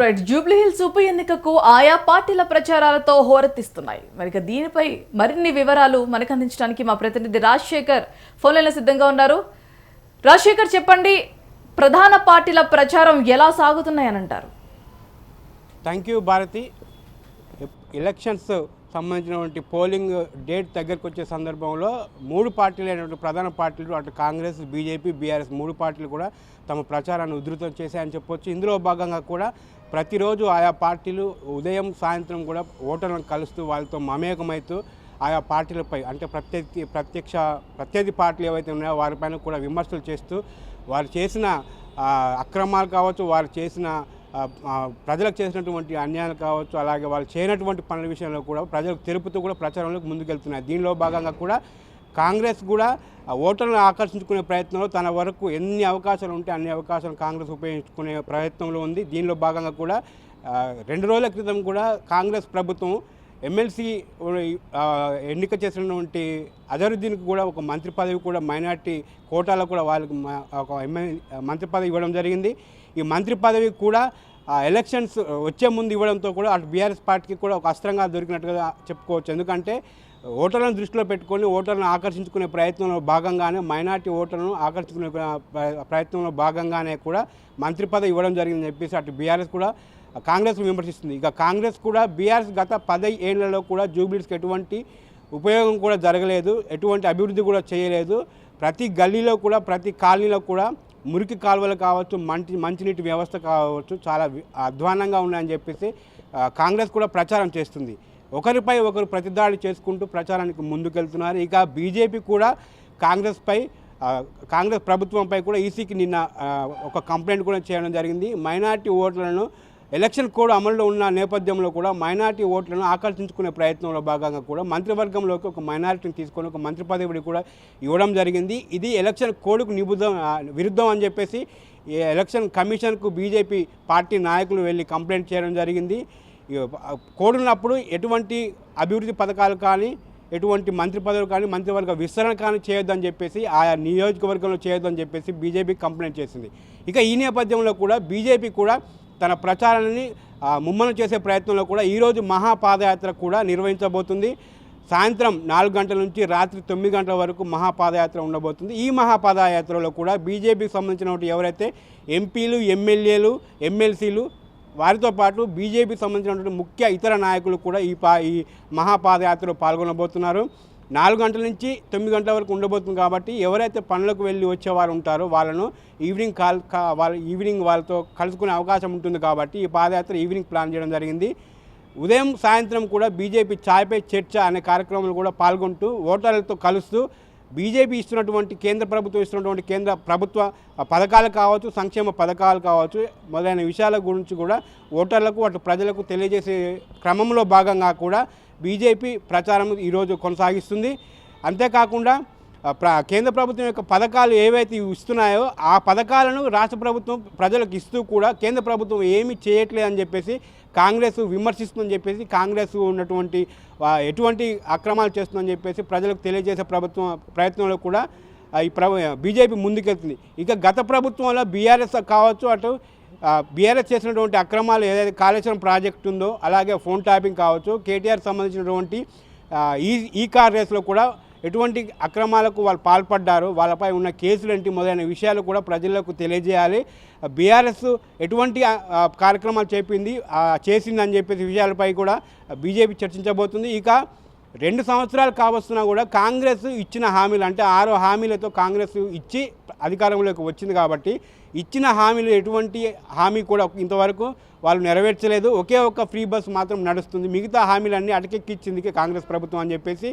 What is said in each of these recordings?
Right Jubilee Hills ఉప ఎన్నికకు ఆయా పార్టీల ప్రచారాలతో హోరెత్తిస్తున్నాయి. మరి దీనిపై మరిన్ని వివరాలు మనకు అందించడానికి మా ప్రతినిధి రాజశేఖర్ ఫోన్లైన్లో సిద్ధంగా ఉన్నారు. రాజశేఖర్ చెప్పండి ప్రధాన పార్టీల ప్రచారం ఎలా సాగుతున్నాయని అంటారు థ్యాంక్ యూ భారతి. ఎలక్షన్స్ సంబంధించినటువంటి పోలింగ్ డేట్ దగ్గరకు వచ్చే సందర్భంలో మూడు పార్టీలు అయినటువంటి ప్రధాన పార్టీలు అటు కాంగ్రెస్ బీజేపీ బీఆర్ఎస్ మూడు పార్టీలు కూడా తమ ప్రచారాన్ని ఉధృతం చేశాయని చెప్పొచ్చు. ఇందులో భాగంగా కూడా ప్రతిరోజు ఆయా పార్టీలు ఉదయం సాయంత్రం కూడా ఓటర్లను కలుస్తూ వాళ్ళతో మమేకమవుతూ ఆయా పార్టీలపై అంటే ప్రత్యర్థి ప్రత్యక్ష ప్రత్యర్థి పార్టీలు ఏవైతే ఉన్నాయో వారిపైన కూడా విమర్శలు చేస్తూ వారు చేసిన అక్రమాలు కావచ్చు వారు చేసిన ప్రజలకు చేసినటువంటి అన్యాయాలు కావచ్చు అలాగే వాళ్ళు చేయనటువంటి పనుల విషయంలో కూడా ప్రజలకు తెలుపుతూ కూడా ప్రచారంలోకి ముందుకెళ్తున్నాయి. దీనిలో భాగంగా కూడా కాంగ్రెస్ కూడా ఓటర్లను ఆకర్షించుకునే ప్రయత్నంలో తన వరకు ఎన్ని అవకాశాలు ఉంటే అన్ని అవకాశాలు కాంగ్రెస్ ఉపయోగించుకునే ప్రయత్నంలో ఉంది. దీనిలో భాగంగా కూడా రెండు రోజుల క్రితం కూడా కాంగ్రెస్ ప్రభుత్వం ఎమ్మెల్సీ ఎన్నిక చేసినటువంటి అజరుద్దీన్కి కూడా ఒక మంత్రి పదవి కూడా మైనార్టీ కోటాలో కూడా వాళ్ళకి ఒక ఎమ్మెల్యే మంత్రి పదవి ఇవ్వడం జరిగింది. ఈ మంత్రి పదవి కూడా ఎలక్షన్స్ వచ్చే ముందు ఇవ్వడంతో కూడా అటు బీఆర్ఎస్ పార్టీకి కూడా ఒక అస్త్రంగా దొరికినట్టుగా చెప్పుకోవచ్చు. ఎందుకంటే ఓటర్లను దృష్టిలో పెట్టుకొని ఓటర్లను ఆకర్షించుకునే ప్రయత్నంలో భాగంగానే మైనార్టీ ఓటర్లను ఆకర్షించుకునే ప్రయత్నంలో భాగంగానే కూడా మంత్రి పదవి ఇవ్వడం జరిగిందని చెప్పేసి అటు బీఆర్ఎస్ కూడా కాంగ్రెస్ విమర్శిస్తుంది. ఇక కాంగ్రెస్ కూడా బీఆర్ఎస్ గత పదై ఏళ్ళలో కూడా జూబ్లీస్కి ఎటువంటి ఉపయోగం కూడా జరగలేదు ఎటువంటి అభివృద్ధి కూడా చేయలేదు. ప్రతి గల్లీలో కూడా ప్రతి కాలనీలో కూడా మురికి కాలువలు కావచ్చు మంచి మంచినీటి వ్యవస్థ కావచ్చు చాలా అధ్వానంగా ఉన్నాయని చెప్పేసి కాంగ్రెస్ కూడా ప్రచారం చేస్తుంది. ఒకరిపై ఒకరు ప్రతిదాడి చేసుకుంటూ ప్రచారానికి ముందుకెళ్తున్నారు. ఇక బీజేపీ కూడా కాంగ్రెస్పై కాంగ్రెస్ ప్రభుత్వంపై కూడా ఈసీకి నిన్న ఒక కంప్లైంట్ కూడా చేయడం జరిగింది. మైనార్టీ ఓట్లను ఎలక్షన్ కోడ్ అమల్లో ఉన్న నేపథ్యంలో కూడా మైనార్టీ ఓట్లను ఆకర్షించుకునే ప్రయత్నంలో భాగంగా కూడా మంత్రివర్గంలోకి ఒక మైనారిటీని తీసుకొని ఒక మంత్రి పదవిని కూడా ఇవ్వడం జరిగింది. ఇది ఎలక్షన్ కోడ్కు నిబుద్ధం విరుద్ధం అని చెప్పేసి ఎలక్షన్ కమిషన్కు బీజేపీ పార్టీ నాయకులు వెళ్ళి కంప్లైంట్ చేయడం జరిగింది. కోడ్ ఉన్నప్పుడు ఎటువంటి అభివృద్ధి పథకాలు కానీ ఎటువంటి మంత్రి పదవులు కానీ మంత్రివర్గ విస్తరణ కానీ చేయొద్దని చెప్పేసి ఆయా నియోజకవర్గంలో చేయొద్దని చెప్పేసి బీజేపీ కంప్లైంట్ చేసింది. ఇక ఈ నేపథ్యంలో కూడా బీజేపీ కూడా తన ప్రచారాన్ని ముమ్మనం చేసే ప్రయత్నంలో కూడా ఈరోజు మహాపాదయాత్ర కూడా నిర్వహించబోతుంది. సాయంత్రం నాలుగు గంటల నుంచి రాత్రి తొమ్మిది గంటల వరకు మహాపాదయాత్ర ఉండబోతుంది. ఈ మహాపాదయాత్రలో కూడా బీజేపీకి సంబంధించినటువంటి ఎవరైతే ఎంపీలు ఎమ్మెల్యేలు ఎమ్మెల్సీలు వారితో పాటు బీజేపీకి సంబంధించినటువంటి ముఖ్య ఇతర నాయకులు కూడా ఈ పా ఈ మహాపాదయాత్రలో పాల్గొనబోతున్నారు. నాలుగు గంటల నుంచి తొమ్మిది గంటల వరకు ఉండబోతుంది కాబట్టి ఎవరైతే పనులకు వెళ్ళి వచ్చేవారు ఉంటారో వాళ్ళను ఈవినింగ్ కాల్ వాళ్ళ ఈవినింగ్ వాళ్ళతో కలుసుకునే అవకాశం ఉంటుంది కాబట్టి ఈ పాదయాత్ర ఈవినింగ్ ప్లాన్ చేయడం జరిగింది. ఉదయం సాయంత్రం కూడా బీజేపీ ఛాయ్పై చర్చ అనే కార్యక్రమంలో కూడా పాల్గొంటూ ఓటర్లతో కలుస్తూ బీజేపీ ఇస్తున్నటువంటి కేంద్ర ప్రభుత్వం ఇస్తున్నటువంటి కేంద్ర ప్రభుత్వ పథకాలు కావచ్చు సంక్షేమ పథకాలు కావచ్చు మొదలైన విషయాల గురించి కూడా ఓటర్లకు అటు ప్రజలకు తెలియజేసే క్రమంలో భాగంగా కూడా బీజేపీ ప్రచారం ఈరోజు కొనసాగిస్తుంది. అంతేకాకుండా కేంద్ర ప్రభుత్వం యొక్క పథకాలు ఏవైతే ఇస్తున్నాయో ఆ పథకాలను రాష్ట్ర ప్రభుత్వం ప్రజలకు ఇస్తూ కూడా కేంద్ర ప్రభుత్వం ఏమీ చేయట్లేదు అని చెప్పేసి కాంగ్రెస్ విమర్శిస్తుందని చెప్పేసి కాంగ్రెస్ ఉన్నటువంటి ఎటువంటి అక్రమాలు చేస్తుందని చెప్పేసి ప్రజలకు తెలియజేసే ప్రభుత్వం ప్రయత్నంలో కూడా ఈ ప్రభు బీజేపీ ముందుకెళ్తుంది. ఇక గత ప్రభుత్వంలో బీఆర్ఎస్ కావచ్చు అటు బీఆర్ఎస్ చేసినటువంటి అక్రమాలు ఏదైతే కాళేశ్వరం ప్రాజెక్టు ఉందో అలాగే ఫోన్ ట్యాపింగ్ కావచ్చు కేటీఆర్ సంబంధించినటువంటి ఈ ఈ కార్ రేస్లో కూడా ఎటువంటి అక్రమాలకు వాళ్ళు పాల్పడ్డారు వాళ్ళపై ఉన్న కేసులు ఏంటి మొదలైన విషయాలు కూడా ప్రజలకు తెలియజేయాలి. బీఆర్ఎస్ ఎటువంటి కార్యక్రమాలు చేపింది చేసిందని చెప్పేసి విషయాలపై కూడా బీజేపీ చర్చించబోతుంది. ఇక రెండు సంవత్సరాలు కావస్తున్నా కూడా కాంగ్రెస్ ఇచ్చిన హామీలు అంటే ఆరో హామీలతో కాంగ్రెస్ ఇచ్చి అధికారంలోకి వచ్చింది కాబట్టి ఇచ్చిన హామీలు ఎటువంటి హామీ కూడా ఇంతవరకు వాళ్ళు నెరవేర్చలేదు. ఒకే ఒక్క ఫ్రీ బస్ మాత్రం నడుస్తుంది. మిగతా హామీలన్నీ అటకెక్కిచ్చింది కాంగ్రెస్ ప్రభుత్వం అని చెప్పేసి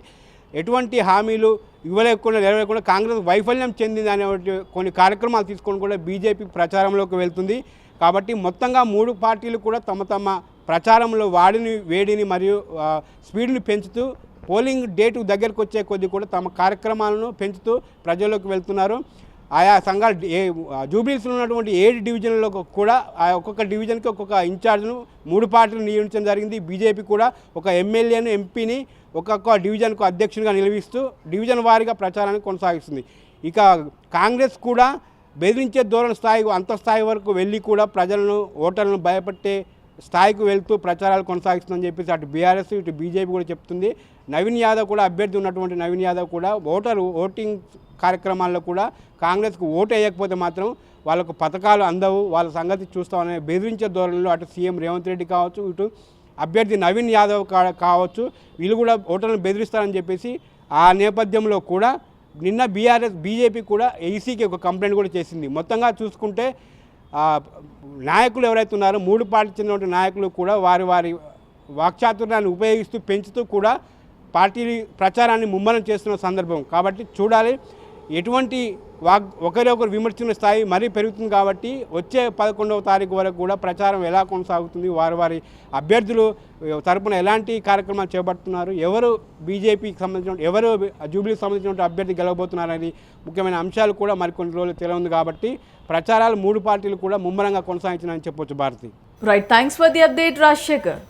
ఎటువంటి హామీలు ఇవ్వలేకుండా నెరవేరకుండా కాంగ్రెస్ వైఫల్యం చెందింది అనే కొన్ని కార్యక్రమాలు తీసుకొని కూడా బీజేపీ ప్రచారంలోకి వెళ్తుంది. కాబట్టి మొత్తంగా మూడు పార్టీలు కూడా తమ తమ ప్రచారంలో వాడిని వేడిని మరియు స్పీడ్ని పెంచుతూ పోలింగ్ డేటు దగ్గరకు వచ్చే కొద్దీ కూడా తమ కార్యక్రమాలను పెంచుతూ ప్రజల్లోకి వెళ్తున్నారు. ఆయా సంఘాలు ఏ జూబ్లీస్లో ఉన్నటువంటి ఏడు డివిజన్లలో కూడా ఆ ఒక్కొక్క డివిజన్కి ఒక్కొక్క ఇన్ఛార్జ్ను మూడు పార్టీలు నియమించడం జరిగింది. బీజేపీ కూడా ఒక ఎమ్మెల్యేను ఎంపీని ఒక్కొక్క డివిజన్కు అధ్యక్షునిగా నిలవిస్తూ డివిజన్ వారీగా ప్రచారాన్ని కొనసాగిస్తుంది. ఇక కాంగ్రెస్ కూడా బెదిరించే ధోరణి స్థాయి అంత స్థాయి వరకు వెళ్ళి కూడా ప్రజలను ఓటర్లను భయపెట్టే స్థాయికి వెళ్తూ ప్రచారాలు కొనసాగిస్తుందని చెప్పేసి అటు బీఆర్ఎస్ ఇటు బీజేపీ కూడా చెప్తుంది. నవీన్ యాదవ్ కూడా అభ్యర్థి ఉన్నటువంటి నవీన్ యాదవ్ కూడా ఓటరు ఓటింగ్ కార్యక్రమాల్లో కూడా కాంగ్రెస్కు ఓటు వేయకపోతే మాత్రం వాళ్ళకు పథకాలు అందవు వాళ్ళ సంగతి చూస్తామనే బెదిరించే ధోరణిలో అటు సీఎం రేవంత్ రెడ్డి కావచ్చు ఇటు అభ్యర్థి నవీన్ యాదవ్ కా- కావచ్చు వీళ్ళు కూడా ఓటర్లను బెదిరిస్తారని చెప్పేసి ఆ నేపథ్యంలో కూడా నిన్న బీఆర్ఎస్ బీజేపీ కూడా ఏసీకి ఒక కంప్లైంట్ కూడా చేసింది. మొత్తంగా చూసుకుంటే నాయకులు ఎవరైతే ఉన్నారో మూడు పార్టీ చెందిన నాయకులు కూడా వారి వారి వాక్చాతుర్యాన్ని ఉపయోగిస్తూ పెంచుతూ కూడా పార్టీ ప్రచారాన్ని ముమ్మరం చేస్తున్న సందర్భం. కాబట్టి చూడాలి ఎటువంటి వాగ్ ఒకరికొకరు విమర్శన స్థాయి మరీ పెరుగుతుంది కాబట్టి వచ్చే పదకొండవ తారీఖు వరకు కూడా ప్రచారం ఎలా కొనసాగుతుంది వారి వారి అభ్యర్థులు తరపున ఎలాంటి కార్యక్రమాలు చేపడుతున్నారు ఎవరు బీజేపీకి సంబంధించిన ఎవరు జూబ్లీకి సంబంధించిన అభ్యర్థి గెలవబోతున్నారని ముఖ్యమైన అంశాలు కూడా మరికొన్ని రోజులు తెలియదు కాబట్టి ప్రచారాలు మూడు పార్టీలు కూడా ముమ్మరంగా కొనసాగించినాయని చెప్పొచ్చు Bharati. Right thanks for the update Rajasekhar